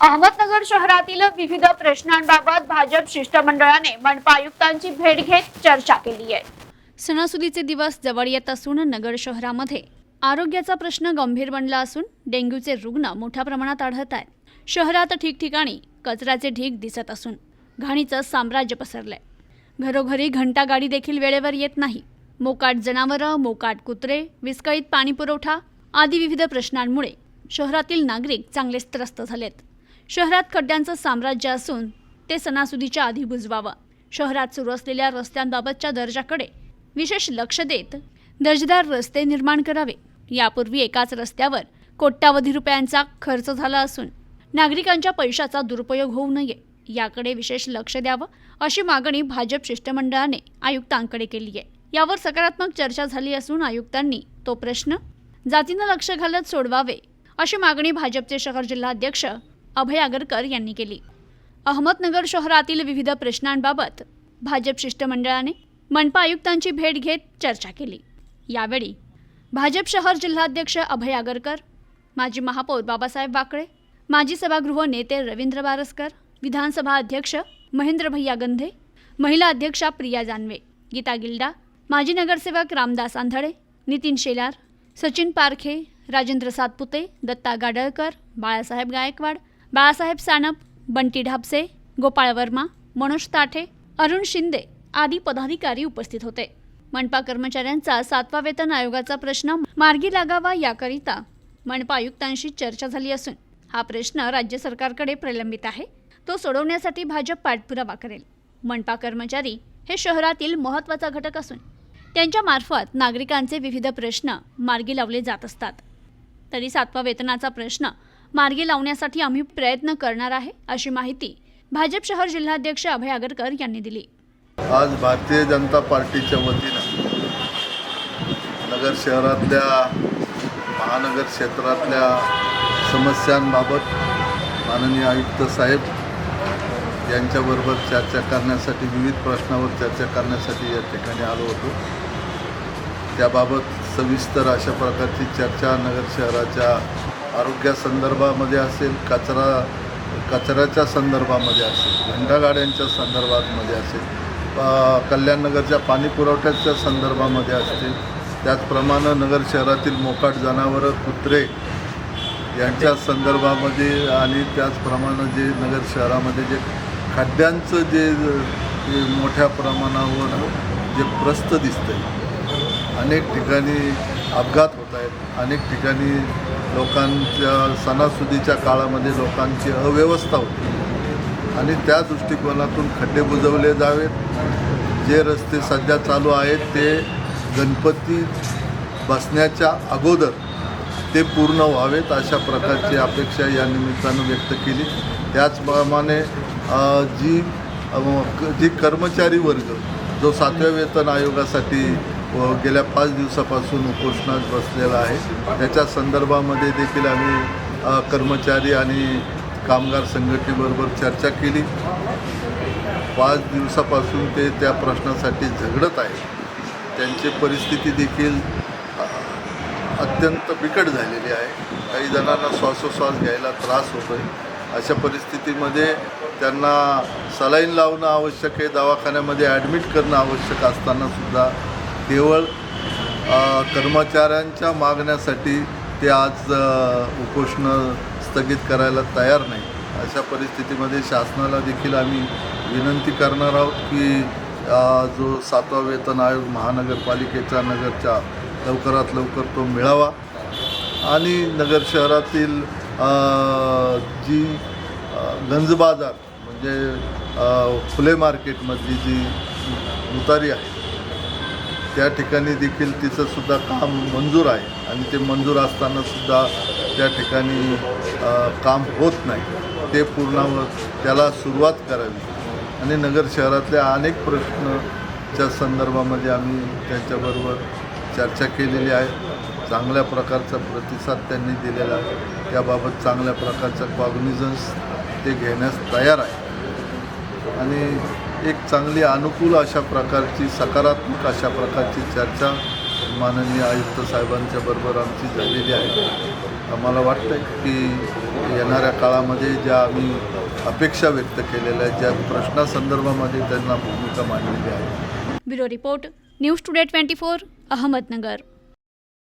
अहमदनगर शहरातील विविध प्रश्नांबाबत भाजप शिष्टमंडळाने मनपा आयुक्तांची भेट घेत चर्चा केली आहे. सणासुदीचे दिवस जवळ येत असून नगर शहरामध्ये आरोग्याचा प्रश्न गंभीर बनला असून डेंग्यूचे रुग्ण मोठ्या प्रमाणात आढळत आहेत. शहरात ठिकठिकाणी कचऱ्याचे ढीग दिसत असून घाणीचं साम्राज्य पसरलंय. घरोघरी घंटागाडी देखील वेळेवर येत नाही. मोकाट जनावरं मोकाट कुत्रे विस्कळीत पाणीपुरवठा आदी विविध प्रश्नांमुळे शहरातील नागरिक चांगलेच त्रस्त झालेत. शहरात खड्ड्यांचं साम्राज्य असून ते सणासुदीच्या आधी बुजवावं. शहरात सुरू असलेल्या रस्त्यांबाबतच्या दर्जाकडे विशेष लक्ष देत दर्जेदार रस्ते निर्माण करावे. यापूर्वी एकाच रस्त्यावर कोट्यावधी रुपयांचा खर्च झाला असून नागरिकांच्या पैशाचा दुरुपयोग होऊ नये. याकडे विशेष लक्ष द्यावं अशी मागणी भाजप शिष्टमंडळाने आयुक्तांकडे केली आहे. यावर सकारात्मक चर्चा झाली असून आयुक्तांनी तो प्रश्न जातीनं लक्ष घालत सोडवावे अशी मागणी भाजपचे शहर जिल्हाध्यक्ष अभय आगरकर यांनी केली. अहमदनगर शहरातील विविध प्रश्नांबाबत भाजप शिष्टमंडळाने मनपा आयुक्तांची भेट घेत चर्चा केली. यावेळी भाजप शहर जिल्हाध्यक्ष अभय आगरकर माजी महापौर बाबासाहेब वाकळे माजी सभागृह नेते रवींद्र बारसकर विधानसभा अध्यक्ष महेंद्र भैया गंधे महिला अध्यक्षा प्रिया जानवे गीता गिल्डा माजी नगरसेवक रामदास आंधळे नितीन शेलार सचिन पारखे राजेंद्र सातपुते दत्ता गाडळकर बाळासाहेब गायकवाड बाळासाहेब सानप बंटी ढापसे गोपाळ वर्मा मनोज ताठे अरुण शिंदे आदी पदाधिकारी उपस्थित होते. मनपा कर्मचाऱ्यांचा सातवा वेतन आयोगाचा प्रश्न मार्गी लागावा याकरिता मनपा आयुक्तांशी चर्चा झाली असून हा प्रश्न राज्य सरकारकडे प्रलंबित आहे. तो सोडवण्यासाठी भाजप पाठपुरावा करेल. मनपा कर्मचारी हे शहरातील महत्त्वाचा घटक असून त्यांच्यामार्फत नागरिकांचे विविध प्रश्न मार्गी लावले जात असतात. तरी सातवा वेतनाचा प्रश्न मार्गी लावण्यासाठी आम्ही प्रयत्न करणार आहे अशी माहिती भाजप शहर जिल्हाध्यक्ष अभय आगरकर यांनी दिली. आज भारतीय जनता पार्टीच्या वतीनं नगर शहरातल्या महानगर क्षेत्रातल्या समस्यांबाबत माननीय आयुक्त साहेब यांच्याबरोबर चर्चा करण्यासाठी विविध प्रश्नावर चर्चा करण्यासाठी या ठिकाणी आलो होतो. त्याबाबत सविस्तर अशा प्रकारची चर्चा नगर शहराच्या आरोग्यासंदर्भामध्ये असेल कचरा कचऱ्याच्या संदर्भामध्ये असेल घंटागाड्यांच्या संदर्भामध्ये असेल कल्याणनगरच्या पाणी पुरवठ्याच्या संदर्भामध्ये असतील त्याचप्रमाणे नगर शहरातील मोकाट जनावरं कुत्रे यांच्या संदर्भामध्ये आणि त्याचप्रमाणे जे नगर शहरामध्ये जे खड्ड्यांचं जे जे मोठ्या प्रमाणावर जे प्रस्त दिसतं अनेक ठिकाणी अपघात होत आहेत. अनेक ठिकाणी लोकांच्या सणासुदीच्या काळामध्ये लोकांची अव्यवस्था होते. आणि त्या दृष्टिकोनातून खड्डे बुजवले जावेत. जे रस्ते सध्या चालू आहेत ते गणपती बसण्याच्या अगोदर ते पूर्ण व्हावेत अशा प्रकारची अपेक्षा या निमित्तानं व्यक्त केली. त्याचप्रमाणे जी जी कर्मचारी वर्ग जो सातव्या वेतन आयोगासाठी व गेल्या पाच दिवसापासून उपोषणात बसलेला आहे. त्याच्या संदर्भामध्ये देखील आम्ही कर्मचारी आणि कामगार संघटनेबरोबर चर्चा केली. पाच दिवसापासून ते त्या प्रश्नासाठी झगडत आहेत. त्यांची परिस्थिती देखील अत्यंत बिकट झालेली आहे. काही जणांना श्वासोश्वास घ्यायला त्रास होतो आहे अशा परिस्थितीमध्ये त्यांना सलाईन लावणं आवश्यक आहे. दवाखान्यामध्ये ॲडमिट करणं आवश्यक असतानासुद्धा केवळ कर्मचाऱ्यांच्या मागण्यासाठी ते आज उपोषण उपोषणं स्थगित करायला तयार नाही. अशा परिस्थितीमध्ये शासनाला देखील आम्ही विनंती करणार आहोत की जो सातवा वेतन आयोग महानगरपालिकेच्या नगरच्या लवकरात लवकर तो मिळावा आणि नगर शहरातील जी गंज बाजार म्हणजे फुले मार्केटमधली जी उतारी आहे त्या ठिकाणी देखील तिचंसुद्धा काम मंजूर आहे. आणि ते मंजूर असतानासुद्धा त्या ठिकाणी काम होत नाही. ते पूर्ण त्याला सुरुवात करावी. आणि नगर शहरातल्या अनेक प्रश्नच्या संदर्भामध्ये आम्ही त्यांच्याबरोबर चर्चा केलेली आहे. चांगल्या प्रकारचा प्रतिसाद त्यांनी दिलेला आहे. त्याबाबत चांगल्या प्रकारचा कॉग्निझन्स ते घेण्यास तयार आहे. आणि एक चांगली अनुकूल अशा प्रकारची सकारात्मक अशा प्रकारची चर्चा माननीय आयुक्त साहेबांच्या बरोबर आमची झालेली आहे. आम्हाला वाटतं की येणाऱ्या काळामध्ये ज्या आम्ही अपेक्षा व्यक्त केलेल्या आहेत ज्या प्रश्नासंदर्भामध्ये त्यांना भूमिका मांडलेली आहे. Bureau report News Today twenty four Ahmednagar.